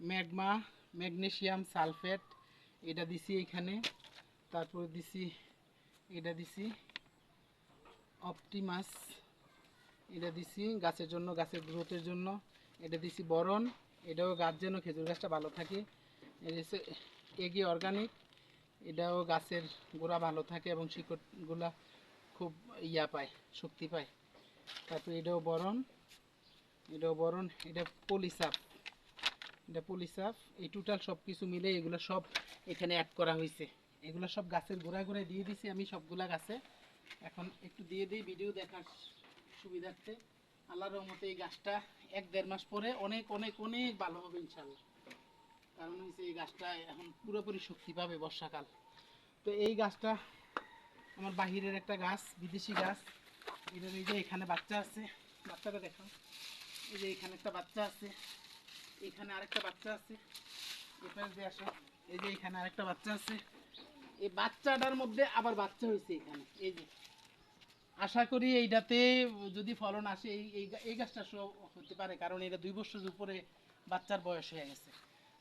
Magma, magnesium sulphate, এটা দিছি এখানে। তারপর দিছি, এটা দিছি অপটিমাস, এটা দিছি গাছের জন্য, গাছের গ্রোথের জন্য। এটা দিছি বরণ এটাও গাছ যেন খেজুর গাছটা ভালো থাকে। এগি অর্গানিক, এটাও গাছের গোড়া ভালো থাকে এবং শিকড়গুলা খুব ইয়া পায়, শক্তি পায়। তারপর এটাও বরণ এটাও বরণ এটা পলিসাপ। এটা পলিসাপ এই টোটাল সব কিছু মিলে এগুলো সব এখানে অ্যাড করা হয়েছে এগুলো সব গাছের গোড়ায় গোড়ায় দিয়ে দিছি আমি সবগুলা গাছে। এখন একটু দিয়ে দিই ভিডিও দেখার সুবিধার্থে। আল্লাহর রহমতে এই গাছটা এক দেড় মাস পরে অনেক অনেক অনেক ভালো হবে ইনশাল্লাহ কারণ হচ্ছে এই গাছটা এখন পুরোপুরি শক্তি পাবে বর্ষাকাল। তো এই গাছটা আমার বাহিরের একটা গাছ, বিদেশি গাছ। এটার এই যে এখানে বাচ্চা আছে। বাচ্চাটা দেখো এই যে এখানে একটা বাচ্চা আছে। এখানে আরেকটা বাচ্চা আছে। এপাশ দিয়ে আসো। এই যে এখানে আরেকটা বাচ্চা আছে। এই বাচ্চাটার মধ্যে আবার বাচ্চা হয়েছে এখানে। এই যে। আশা করি এইটাতে যদি ফলন আসে, এই এই গাছটা হতে পারে, কারণ এটা দুই বছর উপরে বাচ্চার বয়স হয়ে গেছে।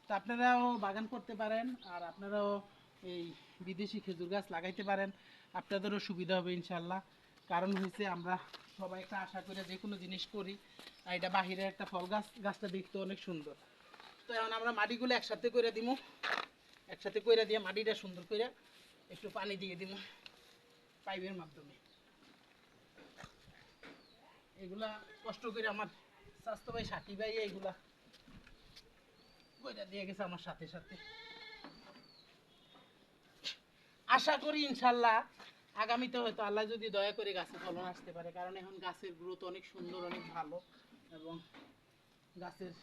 তো আপনারাও বাগান করতে পারেন, আর আপনারাও এই বিদেশি খেজুর গাছ লাগাইতে পারেন। আপনাদেরও সুবিধা হবে ইনশাল্লাহ। কারণ হয়েছে আমরা সবাই একটা আশা করে যে কোনো জিনিস করি, আর এটা বাহিরে একটা ফল গাছ, গাছটা দেখতে অনেক সুন্দর। তো এখন আমরা মাটিগুলো একসাথে করে দিব একসাথে করে দিয়ে মাটিটা সুন্দর করে একটু পানি দিয়ে দিব পাইপের মাধ্যমে। এগুলা কষ্ট করে আমার স্বাস্থ্য ভাই সাথী ভাই কইরা দিয়ে গেছে আমার সাথে সাথে। আশা করি ইনশাল্লাহ আগামীতে হয়তো আল্লাহ যদি দয়া করে গাছে ফলন আসতে পারে, কারণ এখন গাছের গ্রোথ অনেক সুন্দর, অনেক ভালো, এবং গাছের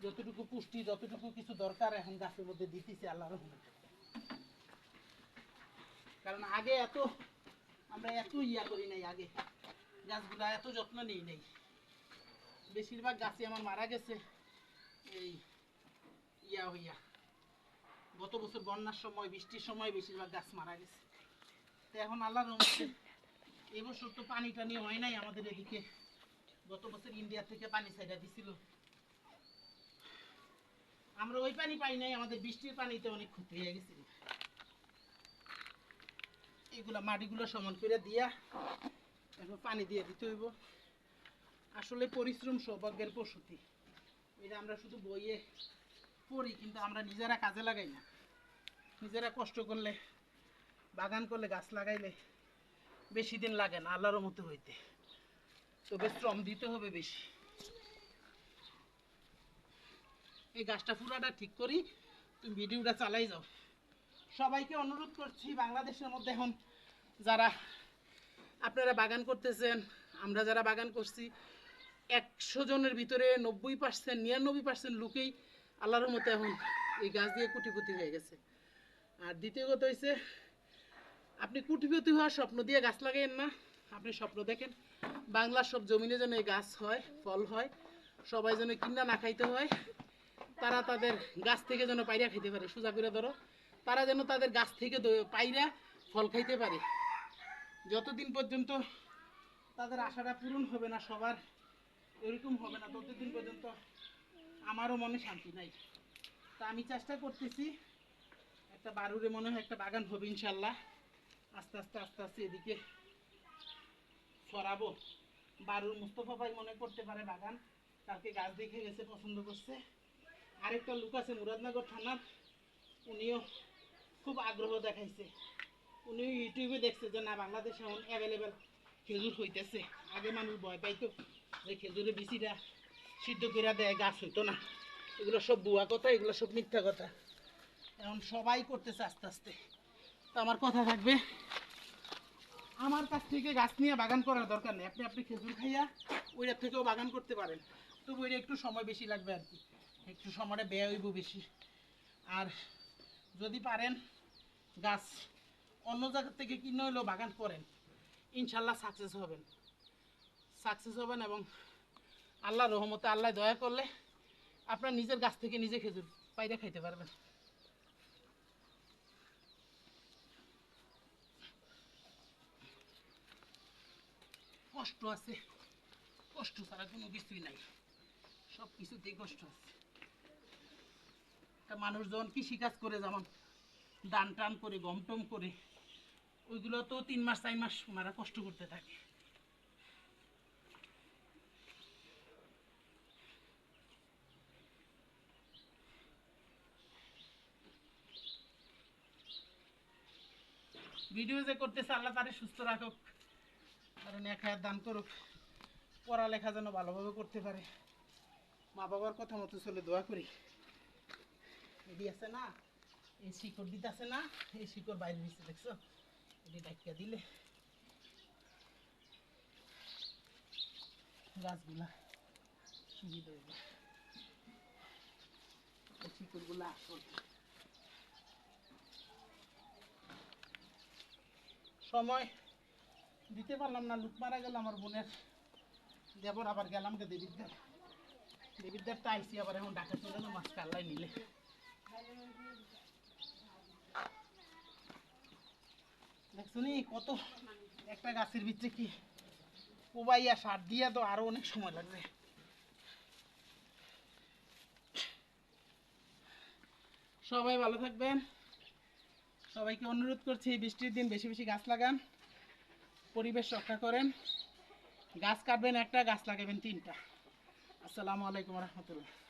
যতটুকু পুষ্টি, যতটুকু কিছু দরকার এখন গাছের মধ্যে দিতেছে আল্লাহ রহমতে। কারণ আগে এত, আমরা এত ইয়া করি নাই আগে, গাছগুলা এত যত্ন নেই নাই। বেশিরভাগ গাছই আমার মারা গেছে এই ইয়া হইয়া। গত বছর বন্যার সময়, বৃষ্টির সময় বেশিরভাগ গাছ মারা গেছে। এখন আল্লাহ রহমতে এবছর তো পানি টানি হয় নাই আমাদের এদিকে। গত বছর ইন্ডিয়া থেকে পানি ছাইড়া দিছিল। আমরা ওই পানি পাই নাই, আমাদের বৃষ্টির পানিতে অনেক ক্ষতি হয়ে গেছিল এগুলা মাটিগুলো সমান করে দিয়া এখন পানি দিয়ে দিতে হইব। আসলে পরিশ্রম সৌভাগ্যের প্রসূতি। এটা আমরা শুধু বইয়ে পড়ি, কিন্তু আমরা নিজেরা কাজে লাগাই না। নিজেরা কষ্ট করলে বাগান করলে গাছ লাগাইলে বেশি দিন লাগে না, আল্লাহর মতো হইতে। তবে শ্রম দিতে হবে বেশি। এই গাছটা পুরাটা ঠিক করি, তুমি ভিডিওটা চালাই যাও। সবাইকে অনুরোধ করছি, বাংলাদেশের মধ্যে এখন যারা আপনারা বাগান করতেছেন, আমরা যারা বাগান করছি, একশো জনের ভিতরে নব্বই পার্সেন্ট, নিরানব্বই পার্সেন্ট লোকেই আল্লাহর মতো এখন এই গাছ দিয়ে কুটিপুতি হয়ে গেছে। আর দ্বিতীয় কথা হয়েছে আপনি কুটিপতি হওয়ার স্বপ্ন দিয়ে গাছ লাগাইন না। আপনি স্বপ্ন দেখেন, বাংলার সব জমিনে যেন এই গাছ হয়, ফল হয়, সবাই যেন কিনা না খাইতে হয়, তারা তাদের গাছ থেকে যেন পায়রা খাইতে পারে, সোজা করে ধরো, তারা যেন তাদের গাছ থেকে পায়রা ফল খাইতে পারে। যতদিন পর্যন্ত তাদের আশাটা পূরণ হবে না, সবার এরকম হবে না, ততদিন পর্যন্ত আমারও মনে শান্তি নাই। তা আমি চেষ্টা করতেছি, একটা বারুরে মনে হয় একটা বাগান হবে ইনশাল্লাহ। আস্তে আস্তে আস্তে আস্তে এদিকে ছড়াবো বারুর মুস্তফা ভাই মনে করতে পারে বাগান, কালকে গাছ দেখে গেছে, পছন্দ করছে। আরেকটা লোক আছে মুরাদনগর থানার, উনিও খুব আগ্রহ দেখাইছে। উনিও ইউটিউবে দেখছে যে না, বাংলাদেশে এখন অ্যাভেলেবেল খেজুর হইতেছে। আগে মানুষ ভয় পাইতো যে খেজুরের বিচিটা সিদ্ধ করে দেয়, গাছ হইতো না। এগুলো সব বুয়া কথা, এগুলো সব মিথ্যা কথা। এখন সবাই করতেছে আস্তে আস্তে। তো আমার কথা থাকবে। আমার কাছ থেকে গাছ নিয়ে বাগান করার দরকার নেই। আপনি আপনি খেজুর খাইয়া ওইটার থেকেও বাগান করতে পারেন। তবু ওইটা একটু সময় বেশি লাগবে আর কি। একটু সময়টা ব্যয় হইব বেশি। আর যদি পারেন গাছ অন্য জায়গা থেকে কিনে হইলেও বাগান করেন। ইনশাল্লাহ সাকসেস হবেন। সাকসেস হবেন এবং আল্লাহ রহমতে আল্লাহ দয়া করলে আপনার নিজের গাছ থেকে নিজে খেজুর পাইরে খাইতে পারবেন। কষ্ট আছে। কষ্ট ছাড়া কোনো কিছুই নাই। সব কিছুতেই কষ্ট আছে। একটা মানুষ যখন কৃষিকাজ করে, যেমন ধান টান করে, গম টম করে, ওইগুলো তো তিন মাস, চার মাস ওনারা কষ্ট করতে থাকে। ভিডিও যে করতেছে, আল্লাহ তারে সুস্থ রাখুক। কারণ এক হাজার দান করুক পড়ালেখা যেন ভালোভাবে করতে পারে। মা বাবার কথা মতো চলে দোয়া করি। এদি আছে না? এই শিকড় দিতে আছে না? এই শিকড় বাইরে দিচ্ছে দেখছ? এটি ডাকিয়া দিলে। গাছগুলা সময় দিতে পারলাম না লুক মারা গেল আমার বোনের। দেবর আবার গেলাম গে দেবিদ্যার তো আইসি আবার এখন ডাকা চলে না, মাছ কাল্লাই নিলে। দেখছ কত একটা গাছের ভিতরে কি কোবাইয়া সার দিয়া তো আরও অনেক সময় লাগবে। সবাই ভালো থাকবেন। সবাইকে অনুরোধ করছি বৃষ্টির দিন বেশি বেশি গাছ লাগান। পরিবেশ রক্ষা করেন। গাছ কাটবেন একটা গাছ লাগাবেন তিনটা। আসসালামু আলাইকুম রহমতুল্লাহ।